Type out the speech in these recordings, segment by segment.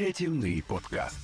Рятівний подкаст.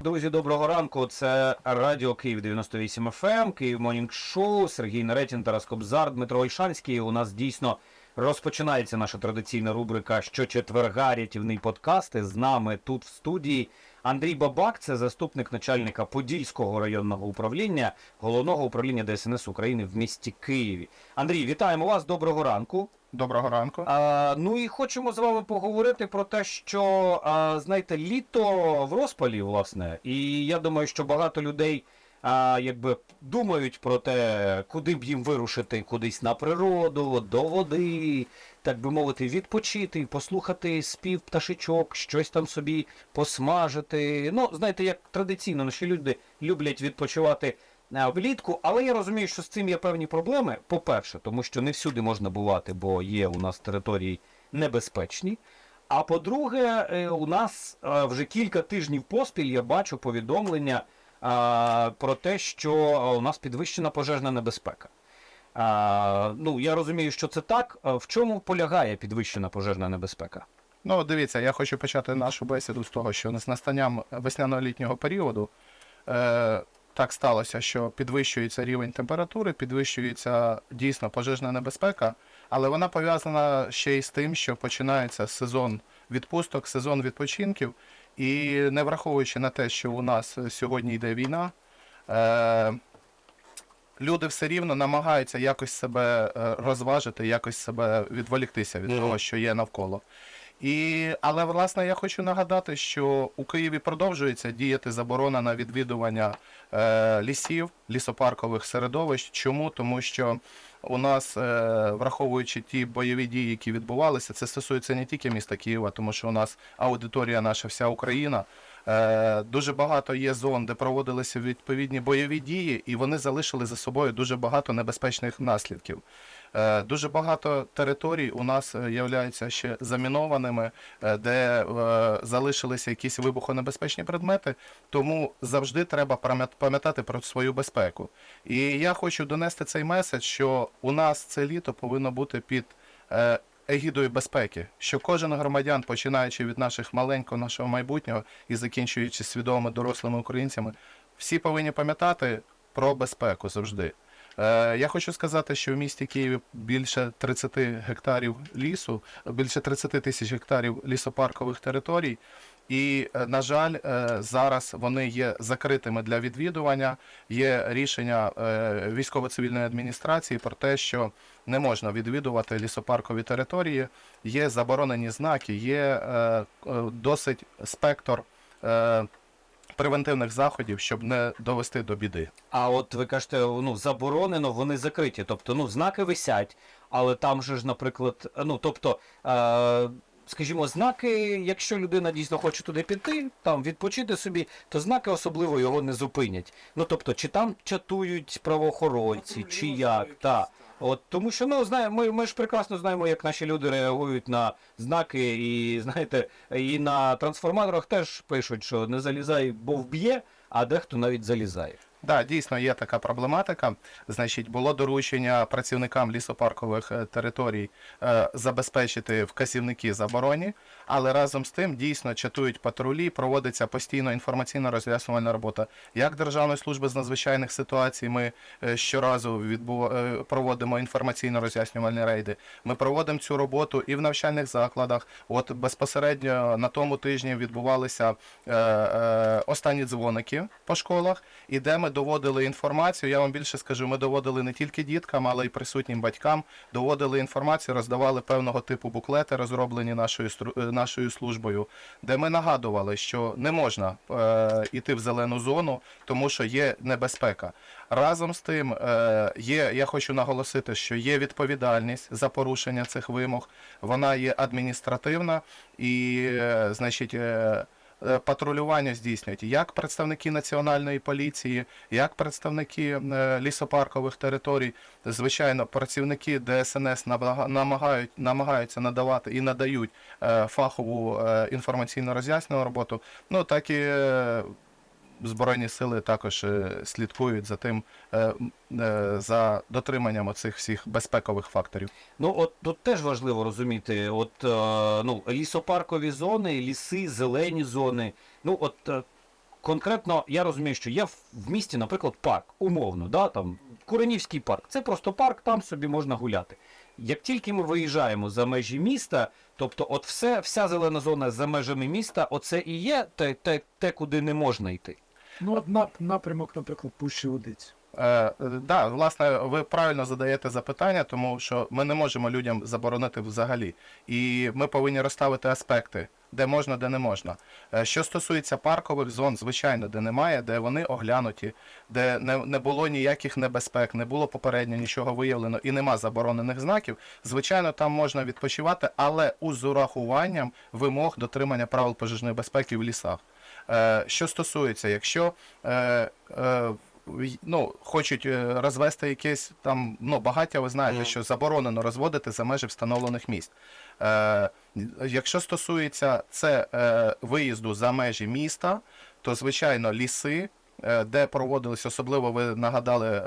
Друзі, доброго ранку. Це Радіо Київ 98 FM, Київ Монінг Шоу, Сергій Наретін, Тарас Кобзар, Дмитро Ольшанський. У нас дійсно розпочинається наша традиційна рубрика «Щочетверга. Рятівний подкаст. І З нами тут в студії Андрій Бабак, це заступник начальника Подільського районного управління, головного управління ДСНС України в місті Києві. Андрій, вітаємо вас. Доброго ранку. Доброго ранку. А, ну і хочемо з вами поговорити про те, що а, знаєте, літо в розпалі, власне, і я думаю, що багато людей а, якби думають про те, куди б їм вирушити кудись на природу, до води, так би мовити, відпочити, послухати спів пташечок, щось там собі посмажити. Ну, знаєте, як традиційно наші люди люблять відпочивати влітку, але я розумію, що з цим є певні проблеми. По-перше, тому що не всюди можна бувати, бо є у нас території небезпечні. А по-друге, е, у нас е, вже кілька тижнів поспіль я бачу повідомлення про те, що у нас підвищена пожежна небезпека. А, Ну, я розумію, що це так. В чому полягає підвищена пожежна небезпека? Ну, дивіться, я хочу почати нашу бесіду з того, що з настанням весняно-літнього періоду е, так сталося, що підвищується рівень температури, підвищується дійсно пожежна небезпека, але вона пов'язана ще й з тим, що починається сезон відпусток, сезон відпочинків, і не враховуючи на те, що у нас сьогодні йде війна. Е, Люди все рівно намагаються якось себе е, розважити, якось себе відволіктися від того, що є навколо. І, але власне я хочу нагадати, що у Києві продовжується діяти заборона на відвідування е, лісів, лісопаркових середовищ. Чому? Тому що у нас, е, враховуючи ті бойові дії, які відбувалися, це стосується не тільки міста Києва, тому що у нас аудиторія наша вся Україна. Е, Дуже багато є зон, де проводилися відповідні бойові дії, і вони залишили за собою дуже багато небезпечних наслідків. Е, Дуже багато територій у нас е, являються ще замінованими, е, де залишилися якісь вибухонебезпечні предмети, тому завжди треба пам'ятати про свою безпеку. І я хочу донести цей меседж, що у нас це літо повинно бути під егідою безпеки, що кожен громадян, починаючи від наших маленького нашого майбутнього і закінчуючи свідомими дорослими українцями, всі повинні пам'ятати про безпеку завжди. Е, я хочу сказати, що в місті Києві більше 30 гектарів лісу, більше 30 тисяч гектарів лісопаркових територій. І, е, на жаль, е, зараз вони є закритими для відвідування. Є рішення військово-цивільної адміністрації про те, що не можна відвідувати лісопаркові території. Є заборонені знаки, є досить спектр превентивних заходів, щоб не довести до біди. А от ви кажете, ну заборонено, вони закриті. Тобто, ну, знаки висять, але там же ж, наприклад, ну тобто. Е- Скажімо, знаки, якщо людина дійсно хоче туди піти, там відпочити собі, то знаки особливо його не зупинять. Ну тобто, чи там чатують правоохоронці, чи як, та. От тому що ну знає, ми, ми ж прекрасно знаємо, як наші люди реагують на знаки, і знаєте, і на трансформаторах теж пишуть, що не залізай, бо вб'є, а дехто навіть залізає. Так, дійсно є така проблематика. Значить, було доручення працівникам лісопаркових е, територій е, забезпечити вказівники забороні, але разом з тим дійсно чатують патрулі, проводиться постійно інформаційно роз'яснювальна робота. Як Державної служби з надзвичайних ситуацій ми е, щоразу відбув... е, проводимо інформаційно роз'яснювальні рейди. Ми проводимо цю роботу і в навчальних закладах. От безпосередньо на тому тижні відбувалися е, е, останні дзвоники по школах, і де ми доводили інформацію. Я вам більше скажу, ми доводили не тільки діткам, але й присутнім батькам. Доводили інформацію, роздавали певного типу буклети, розроблені нашою е, нашою службою, де ми нагадували, що не можна е, йти в зелену зону, тому що є небезпека. Разом з тим, е, є, я хочу наголосити, що є відповідальність за порушення цих вимог. Вона є адміністративна і, е, значить. е, е, Патрулювання здійснюють як представники національної поліції, як представники е, лісопаркових територій. Звичайно, працівники ДСНС намагають, намагаються надавати і надають е, фахову е, інформаційно роз'яснену роботу. Ну так і е, Збройні сили також е, слідкують за тим, е, е, за дотриманням оцих всіх безпекових факторів. Ну, от тут теж важливо розуміти, от ну, лісопаркові зони, ліси, зелені зони. Ну, от конкретно я розумію, що є в місті, наприклад, парк, умовно, да, там, Куренівський парк. Це просто парк, там собі можна гуляти. Як тільки ми виїжджаємо за межі міста, тобто от все, вся зелена зона за межами міста, оце і є те, те, те куди не можна йти. Ну, нап- напрямок, наприклад, пущі водиць. Е, е, да, власне, ви правильно задаєте запитання, тому що ми не можемо людям заборонити взагалі. І ми повинні розставити аспекти, де можна, де не можна. Е, Що стосується паркових зон, звичайно, де немає, де вони оглянуті, де не, не було ніяких небезпек, не було попередньо нічого виявлено і нема заборонених знаків. Звичайно, там можна відпочивати, але з урахуванням вимог дотримання правил пожежної безпеки в лісах. Е, Що стосується, якщо е, ну, хочуть розвести якесь там ну, багаття, ви знаєте, що заборонено розводити за межі встановлених місць. Е, якщо стосується це е, виїзду за межі міста, то звичайно ліси. е, Де проводились, особливо ви нагадали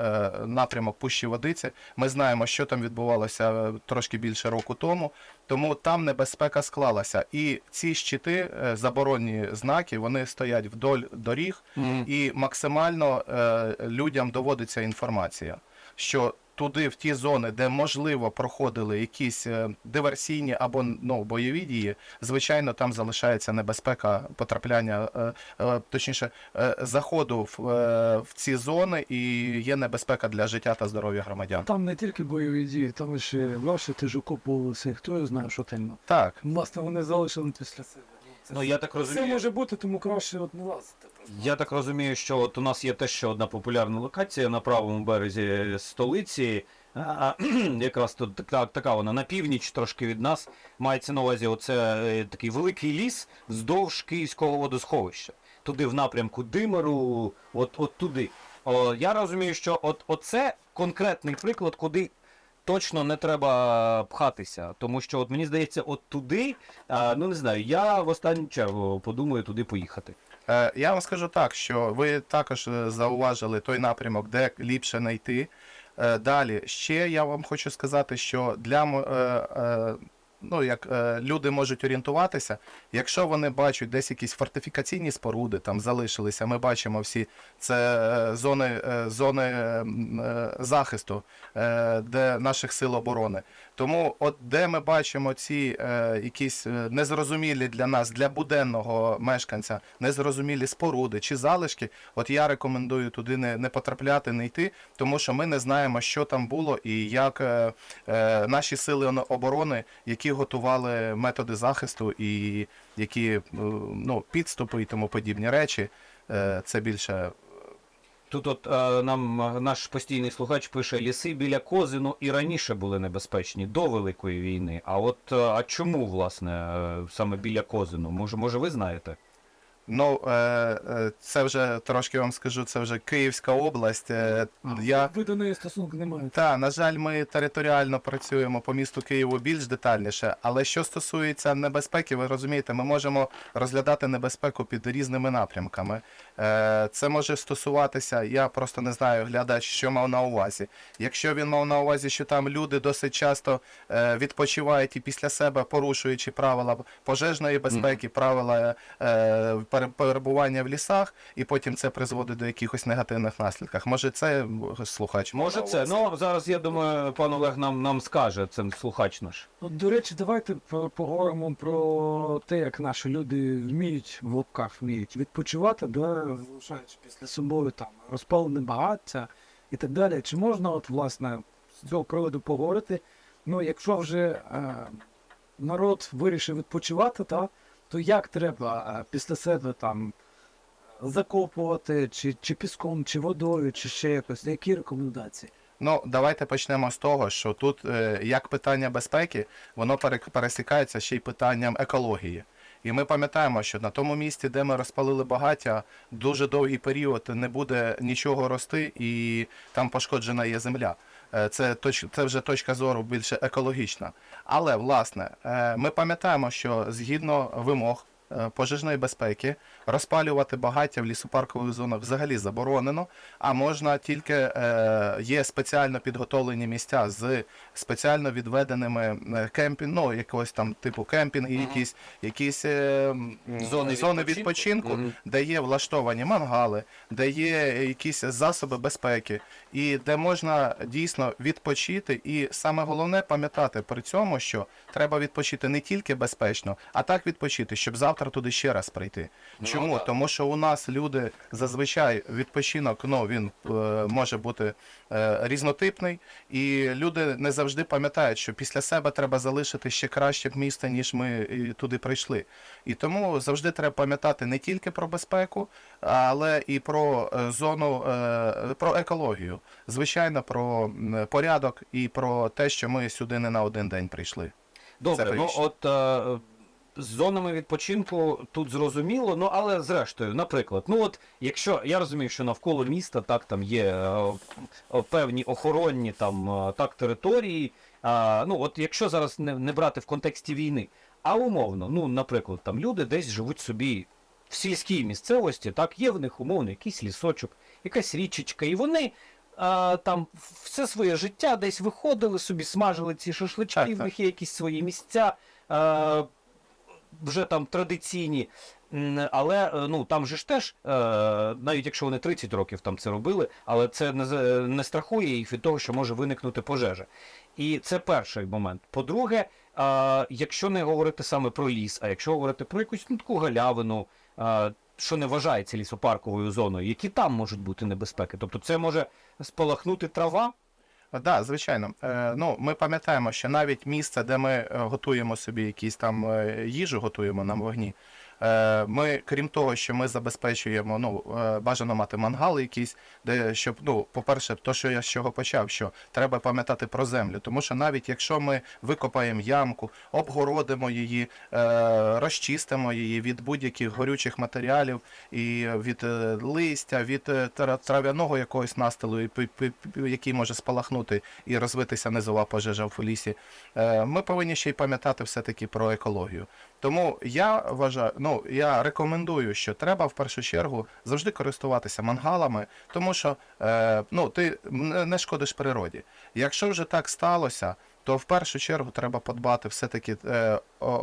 напрямок Пущі Водиці. Ми знаємо, що там відбувалося трошки більше року тому. Тому там небезпека склалася. І ці щити, заборонні знаки, вони стоять вдоль доріг, і максимально людям доводиться інформація, що туди, в ті зони, де можливо проходили якісь е, диверсійні або ну, бойові дії, звичайно, там залишається небезпека потрапляння, е, е, точніше, заходу в, в ці зони, і є небезпека для життя та здоров'я громадян. Там не тільки бойові дії, там ще ваші теж окопувалися, хто знає, що там. Так, Власне, вони залишили після себе. Це Ну я так розумію. може бути, тому краще от не лазити. Я так розумію, що от у нас є теж ще одна популярна локація на правому березі столиці. А, якраз тут така, така вона на північ трошки від нас. Мається на увазі оце е, такий великий ліс вздовж Київського водосховища. Туди в напрямку Димиру, от, от туди. О, я розумію, що от, оце конкретний приклад, куди точно не треба пхатися. Тому що от мені здається, от туди, а, ну не знаю, я в останню чергу подумаю туди поїхати. Е, Я вам скажу так, що ви також е, зауважили той напрямок, де ліпше не йти. Е, Далі ще я вам хочу сказати, що для ну, як люди можуть орієнтуватися, якщо вони бачать десь якісь фортифікаційні споруди там залишилися, ми бачимо всі це зони, зони захисту де наших сил оборони. Тому, от де ми бачимо ці е, якісь е, незрозумілі для нас, для буденного мешканця, незрозумілі споруди чи залишки, от я рекомендую туди не, не потрапляти, не йти, тому що ми не знаємо, що там було і як е, е, наші сили оборони, які готували методи захисту і які е, ну, підступи і тому подібні речі. Е, це більше Тут от е, нам е, наш постійний слухач пише, ліси біля Козину і раніше були небезпечні до Великої війни. А от е, а чому, власне, е, саме біля Козину? Може, може, ви знаєте? Ну, е, е, це вже трошки вам скажу, це вже Київська область. Е, я... Ви до неї стосунку не маєте. Та, на жаль, ми територіально працюємо по місту Києву більш детальніше. Але що стосується небезпеки, ви розумієте, ми можемо розглядати небезпеку під різними напрямками. Е, Це може стосуватися, я просто не знаю, глядач, що мав на увазі. Якщо він мав на увазі, що там люди досить часто е, відпочивають і після себе порушуючи правила пожежної безпеки, правила е, пере- перебування в лісах, і потім це призводить до якихось негативних наслідків. Може, це слухач Може, це. Ну, зараз, я думаю, пан Олег нам, нам скаже, це слухач наш. От, до речі, давайте поговоримо про те, як наші люди вміють в лапках вміють відпочивати, да, залишаючи після собою там розпалене багаття і так далі. Чи можна, от, власне, з цього приводу поговорити? Ну, якщо вже е, народ вирішив відпочивати, та, то як треба після себе там закопувати, чи, чи піском, чи водою, чи ще якось, які рекомендації? Ну, давайте почнемо з того, що тут е, як питання безпеки, воно пересікається ще й питанням екології. І ми пам'ятаємо, що на тому місці, де ми розпалили багаття, дуже довгий період не буде нічого рости, і там пошкоджена є земля. Е, Це, точ, це вже точка зору більше екологічна. Але власне, е, ми пам'ятаємо, що згідно вимог пожежної безпеки. Розпалювати багаття в лісопаркових зонах взагалі заборонено, а можна тільки е, є спеціально підготовлені місця з спеціально відведеними е, кемпінг, ну якогось там типу кемпінги, якісь, якісь е, Зони зони відпочинку. Мгм. де є влаштовані мангали, де є якісь засоби безпеки, і де можна дійсно відпочити. І саме головне пам'ятати при цьому, що треба відпочити не тільки безпечно, а так відпочити, щоб завтра туди ще раз прийти. Ну, Чому? так. Тому що у нас люди зазвичай відпочинок, ну він е, може бути е, різнотипний, і люди не завжди пам'ятають, що після себе треба залишити ще краще місце, ніж ми е, туди прийшли. І тому завжди треба пам'ятати не тільки про безпеку, але і про е, зону, е, про екологію, звичайно, про порядок і про те, що ми сюди не на один день прийшли. Добре, ну от е, з зонами відпочинку тут зрозуміло, ну але зрештою, наприклад, ну от якщо я розумію, що навколо міста так там є е, певні охоронні там е, так території. А, ну от якщо зараз не, не брати в контексті війни, а умовно, ну наприклад, там люди десь живуть собі в сільській місцевості, так є в них умовно якийсь лісочок, якась річечка, і вони. А, там все своє життя десь виходили собі, смажили ці шашлички, Так, в них є якісь свої місця, е, вже там традиційні. Але е, ну там же ж теж, е, навіть якщо вони 30 років там це робили, але це не, страхує їх від того, що може виникнути пожежа. І це перший момент. По-друге, якщо не говорити саме про ліс, а якщо говорити про якусь ну, таку галявину, що не вважається лісопарковою зоною, які там можуть бути небезпеки? Тобто це може спалахнути трава, да, звичайно. Е, ну, ми пам'ятаємо, що навіть місце, де ми е, готуємо собі якісь там е, їжу, готуємо на вогні. Е, ми, крім того, що ми забезпечуємо, ну, е, бажано мати мангал якийсь, де щоб, ну, по-перше, то, що я з чого почав, що треба пам'ятати про землю. Тому що навіть якщо ми викопаємо ямку, обгородимо її, е, розчистимо її від будь-яких горючих матеріалів і від листя, від трав'яного якогось настилу, який може спалахнути і розвитися низова пожежа в лісі, ми повинні ще й пам'ятати все-таки про екологію. Тому я вважаю, ну я рекомендую, що треба в першу чергу завжди користуватися мангалами, тому що е, ну, ти не шкодиш природі. Якщо вже так сталося, то в першу чергу треба подбати все-таки е,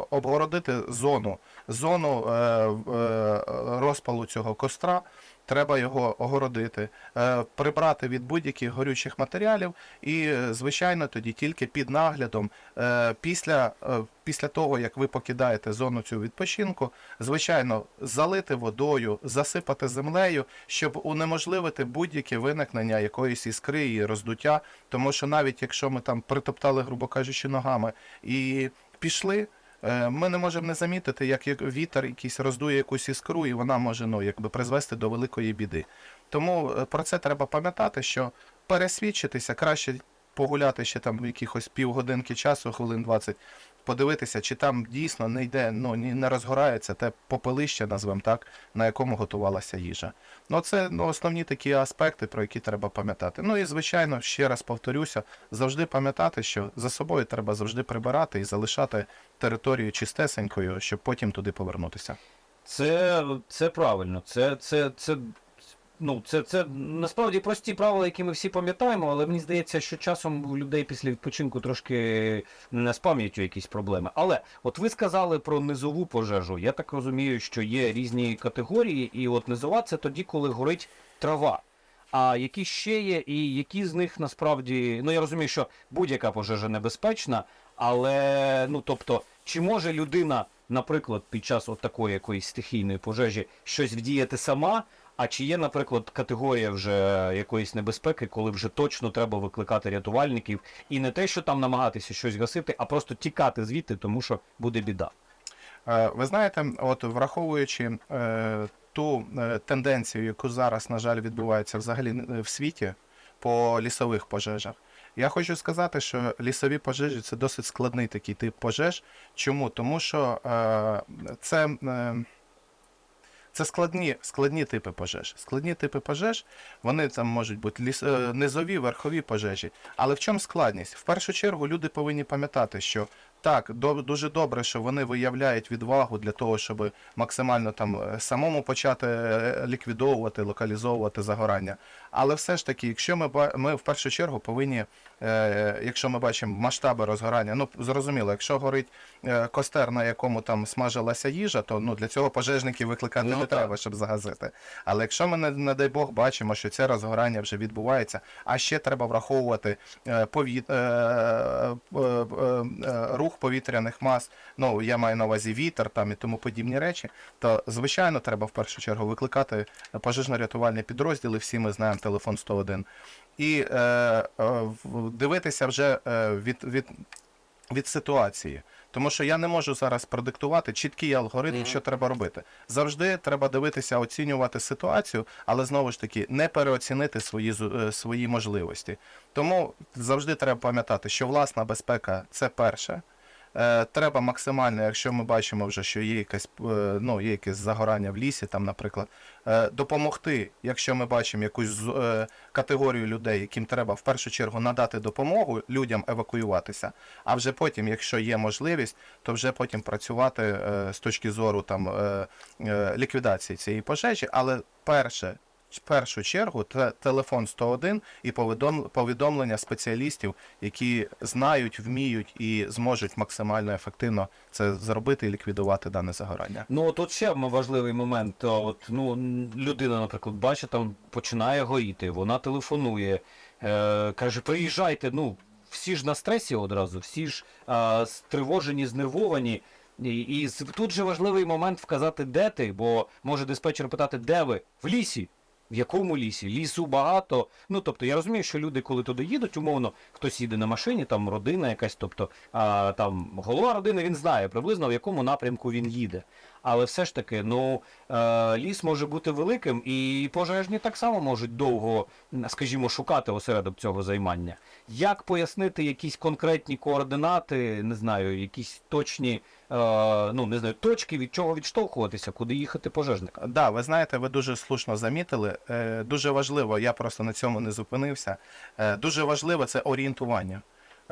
обгородити зону, зону е, е, розпалу цього костра. Треба його огородити, е, прибрати від будь-яких горючих матеріалів, і, е, звичайно, тоді тільки під наглядом, е, після, після того, як ви покидаєте зону цю відпочинку, звичайно, залити водою, засипати землею, щоб унеможливити будь-яке виникнення якоїсь іскри і роздуття. Тому що навіть якщо ми там притоптали, грубо кажучи, ногами і пішли. Е, Ми не можемо не замітити, як вітер якийсь роздує якусь іскру, і вона може ну, якби призвести до великої біди. Тому е, про це треба пам'ятати, що пересвідчитися краще погуляти ще там якихось півгодинки часу, хвилин 20, подивитися, чи там дійсно не йде, ну не розгорається те попелище, назвемо так, на якому готувалася їжа. Ну це ну, основні такі аспекти, про які треба пам'ятати. Ну і звичайно, ще раз повторюся, завжди пам'ятати, що за собою треба завжди прибирати і залишати територію чистесенькою, щоб потім туди повернутися. Це, це правильно. Це, це, це, ну, це, це насправді прості правила, які ми всі пам'ятаємо, але мені здається, що часом у людей після відпочинку трошки не з пам'яттю якісь проблеми. Але от ви сказали про низову пожежу. Я так розумію, що є різні категорії, і от низова це тоді, коли горить трава. А які ще є, і які з них насправді. Ну я розумію, що будь-яка пожежа небезпечна, але ну тобто, чи може людина, наприклад, під час от такої якоїсь стихійної пожежі щось вдіяти сама? А чи є, наприклад, категорія вже якоїсь небезпеки, коли вже точно треба викликати рятувальників, і не те, що там намагатися щось гасити, а просто тікати звідти, тому що буде біда. Е, Ви знаєте, от враховуючи е, ту е, тенденцію, яку зараз, на жаль, відбувається взагалі в світі по лісових пожежах, я хочу сказати, що лісові пожежі це досить складний такий тип пожеж. Чому? Тому що це. Це складні, складні типи пожеж. Складні типи пожеж, вони там можуть бути ліс, е, низові, верхові пожежі. Але в чому складність? В першу чергу люди повинні пам'ятати, що Так, до, дуже добре, що вони виявляють відвагу для того, щоб максимально там е, самому почати е, ліквідовувати, локалізовувати загорання. Але все ж таки, якщо ми ми в першу чергу повинні, е, якщо ми бачимо масштаби розгорання, ну зрозуміло, якщо горить е, костер, на якому там смажилася їжа, то ну для цього пожежників викликати Ну, не так. треба, щоб загасити. Але якщо ми не, не дай Бог бачимо, що це розгорання вже відбувається, а ще треба враховувати е, повіт, е, е, е, е, рух повітряних мас, ну я маю на увазі вітер там і тому подібні речі, то звичайно треба в першу чергу викликати пожежно-рятувальні підрозділи. Всі ми знаємо телефон 101. І е, е, дивитися вже е, від, від, від ситуації. Тому що я не можу зараз продиктувати чіткий алгоритм, Мгм. що треба робити. Завжди треба дивитися, оцінювати ситуацію, але знову ж таки не переоцінити свої, е, свої можливості. Тому завжди треба пам'ятати, що власна безпека це перше. Е, треба максимально, якщо ми бачимо вже, що є якесь, е, ну, є якесь загорання в лісі, там, наприклад, е, допомогти, якщо ми бачимо якусь категорію людей, яким треба в першу чергу надати допомогу людям евакуюватися, а вже потім, якщо є можливість, то вже потім працювати з точки зору там, ліквідації цієї пожежі. Але перше, в першу чергу телефон 101 і повідом- повідомлення спеціалістів, які знають, вміють і зможуть максимально ефективно це зробити і ліквідувати дане загорання. Ну тут ще важливий момент. От ну людина, наприклад, бачить, там починає горіти, вона телефонує, е, каже: приїжджайте. Ну всі ж на стресі одразу, всі ж е, стривожені, знервовані. І, і тут же важливий момент вказати, де ти, бо може диспетчер питати, де ви? В лісі. В якому лісі? Лісу багато. Ну тобто я розумію, що люди, коли туди їдуть, умовно, хтось їде на машині, там родина якась, тобто а, там голова родини він знає приблизно в якому напрямку він їде. Але все ж таки, ну е, ліс може бути великим, і пожежні так само можуть довго, скажімо, шукати осередок цього займання. Як пояснити якісь конкретні координати, не знаю, якісь точні, е, ну не знаю, точки, від чого відштовхуватися, куди їхати пожежникам? Да, ви знаєте, ви дуже слушно замітили. Е, дуже важливо, я просто на цьому не зупинився. Дуже важливо це орієнтування.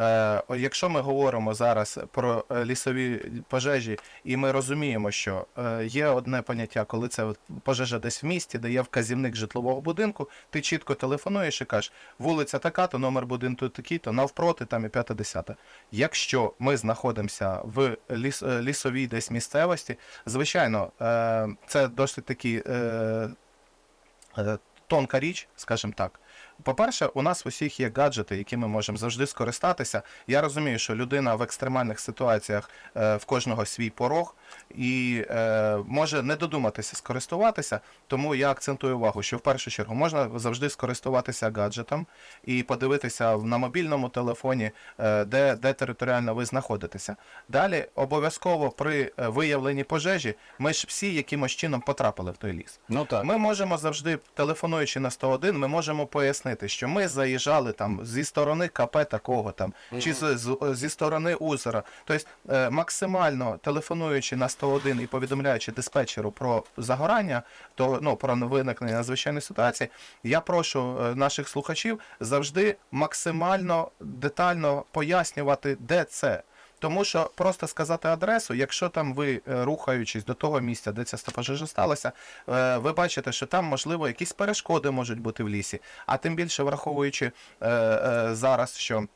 Е, якщо ми говоримо зараз про е, лісові пожежі, і ми розуміємо, що е, є одне поняття, коли це пожежа десь в місті, де є вказівник житлового будинку, ти чітко телефонуєш і кажеш, вулиця така, то номер будинку такий, то навпроти, там і п'яте десяте. Якщо ми знаходимося в ліс, лісовій десь місцевості, звичайно, це досить таки е, тонка річ, скажімо так. По-перше, у нас в усіх є гаджети, які ми можемо завжди скористатися. Я розумію, що людина в екстремальних ситуаціях е, в кожного свій порог і е, може не додуматися скористуватися. Тому я акцентую увагу, що в першу чергу можна завжди скористуватися гаджетом і подивитися на мобільному телефоні, е, де, де територіально ви знаходитеся. Далі обов'язково при виявленні пожежі ми ж всі якимось чином потрапили в той ліс. Ну так. Ми можемо завжди, телефонуючи на 101, ми можемо пояснити, що ми заїжджали там зі сторони КП такого там, чи з, з- зі сторони озера. Тобто е, максимально телефонуючи на 101 і повідомляючи диспетчеру про загорання, то ну про виникнення надзвичайної ситуації, я прошу е, наших слухачів завжди максимально детально пояснювати, де це. Тому що просто сказати адресу, якщо там ви е, рухаючись до того місця, де ця пожежа сталася, е, ви бачите, що там можливо якісь перешкоди можуть бути в лісі, а тим більше враховуючи е, зараз, що.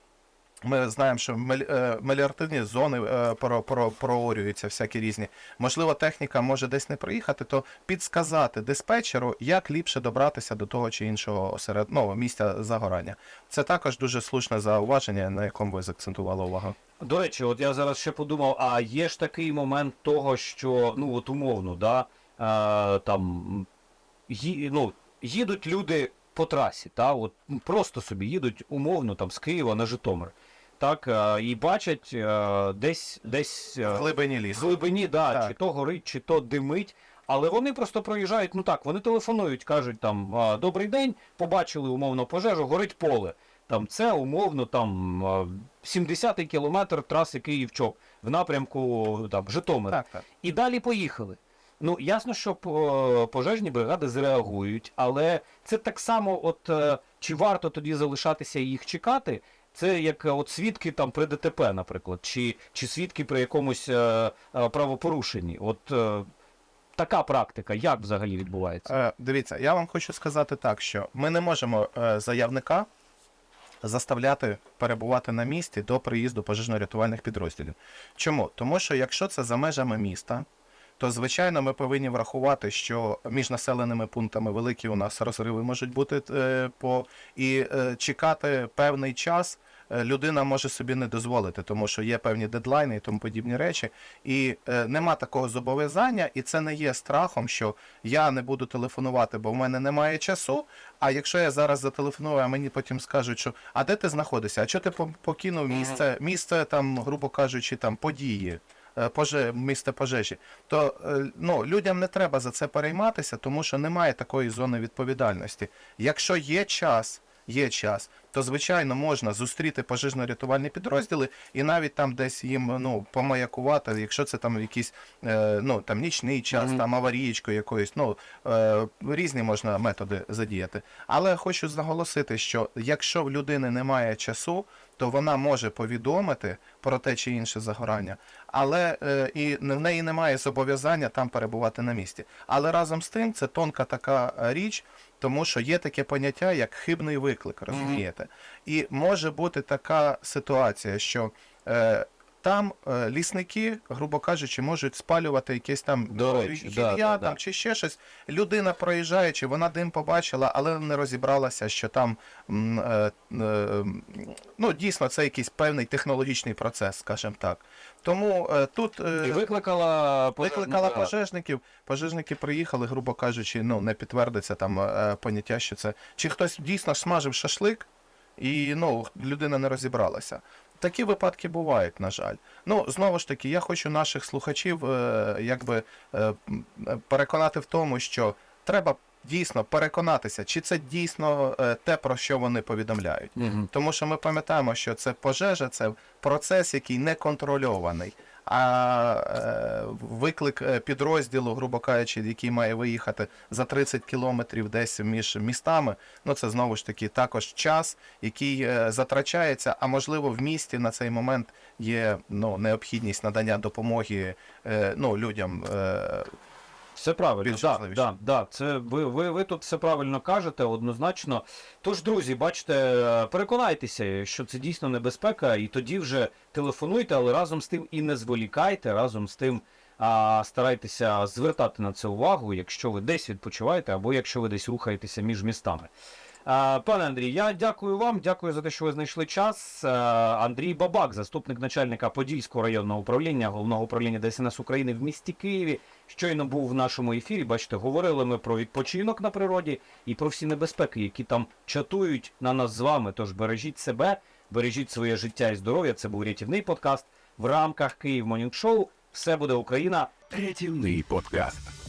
Ми знаємо, що е, меліоративні зони е, про, про, проорюються всякі різні. Можливо, техніка може десь не приїхати, то підсказати диспетчеру, як ліпше добратися до того чи іншого осеред... ну, місця загорання. Це також дуже слушне зауваження, на якому ви заакцентували увагу. До речі, от я зараз ще подумав, а є ж такий момент того, що ну от умовно, да, е, там ї, ну, їдуть люди по трасі, та, от просто собі їдуть умовно там з Києва на Житомир. Так, е, і бачать е, десь десь е, В глибині в глибині, да, Так. чи то горить, чи то димить. Але вони просто проїжджають, ну так, вони телефонують, кажуть там добрий день, побачили умовно пожежу, горить поле. Там це умовно там а, 70-й кілометр траси Київ-Чоп в напрямку там Житомир. Так, так. І далі поїхали. Ну, ясно, що по- пожежні бригади зреагують, але це так само, от чи варто тоді залишатися і їх чекати, Це як е, от свідки там при ДТП, наприклад, чи, чи свідки при якомусь е, е, правопорушенні. От е, така практика, як взагалі відбувається? Е, дивіться, я вам хочу сказати так, що ми не можемо е, заявника заставляти перебувати на місці до приїзду пожежно-рятувальних підрозділів. Чому? Тому що якщо це за межами міста, то звичайно ми повинні врахувати, що між населеними пунктами великі у нас розриви можуть бути е, по і е, чекати певний час. е, Людина може собі не дозволити, тому що є певні дедлайни і тому подібні речі, і е, нема такого зобов'язання, і це не є страхом, що я не буду телефонувати, бо в мене немає часу. А якщо я зараз зателефоную, а мені потім скажуть, що а де ти знаходишся? А чого ти по- покинув місце, місце там, грубо кажучи, там події, поже, місце пожежі, то е, ну, людям не треба за це перейматися, тому що немає такої зони відповідальності. Якщо є час. Є час, то звичайно можна зустріти пожежно-рятувальні підрозділи і навіть там десь їм ну помаякувати, якщо це там якийсь е, ну там нічний час, Мгм. там аварієчко якоїсь, ну е, різні можна методи задіяти. Але хочу наголосити, що якщо в людини немає часу, то вона може повідомити про те чи інше загорання, але е, і в неї немає зобов'язання там перебувати на місці. Але разом з тим це тонка така річ, тому що є таке поняття як хибний виклик, розумієте? І може бути така ситуація, що е, там е, лісники, грубо кажучи, можуть спалювати якесь там До ну, гілля да, да, там, да. чи ще щось. Людина проїжджаючи, вона дим побачила, але не розібралася, що там м, е, е, ну, дійсно це якийсь певний технологічний процес, скажімо так. Тому е, тут. е, І викликала Викликала пожежника. пожежників, пожежники приїхали, грубо кажучи, ну не підтвердиться там е, поняття, що це. Чи хтось дійсно смажив шашлик, і ну, людина не розібралася. Такі випадки бувають, на жаль. Ну, знову ж таки, я хочу наших слухачів е, якби е, е, переконати в тому, що треба дійсно переконатися, чи це дійсно е, те, про що вони повідомляють. Угу. Тому що ми пам'ятаємо, що це пожежа, це процес, який не контрольований. А е, виклик е, підрозділу, грубо кажучи, який має виїхати за 30 кілометрів десь між містами, ну це знову ж таки також час, який е, затрачається, а можливо в місті на цей момент є ну, необхідність надання допомоги ну, людям. Все правильно, да, да, да, це ви, ви, ви тут все правильно кажете, однозначно. Тож, друзі, бачите, е, переконайтеся, що це дійсно небезпека, і тоді вже телефонуйте, але разом з тим і не зволікайте, разом з тим а, старайтеся звертати на це увагу, якщо ви десь відпочиваєте, або якщо ви десь рухаєтеся між містами. Пане Андрій, я дякую вам, дякую за те, що ви знайшли час. Андрій Бабак, заступник начальника Подільського районного управління головного управління ДСНС України в місті Києві. Щойно був в нашому ефірі. Бачите, говорили ми про відпочинок на природі і про всі небезпеки, які там чатують на нас з вами. Тож бережіть себе, бережіть своє життя і здоров'я. Це був рятівний подкаст в рамках Київ Монінг Шоу. Все буде Україна. Рятівний подкаст.